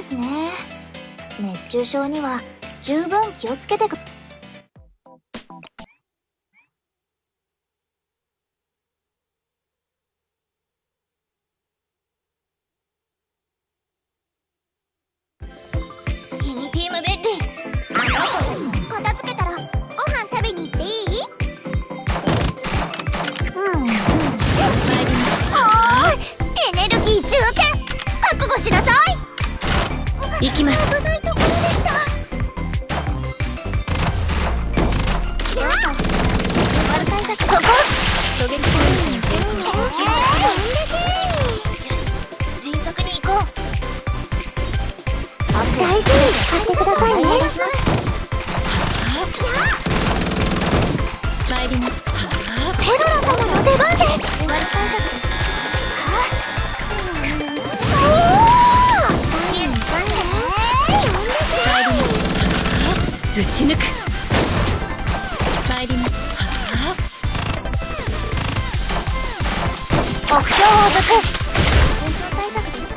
ですね。熱中症には十分気をつけてください。行きます。危ないとこ。ろでしたそこ狙撃ポイント迅速に行こ。う大事にぶち抜く。参ります。目標をづく重症対策です。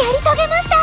やり遂げました。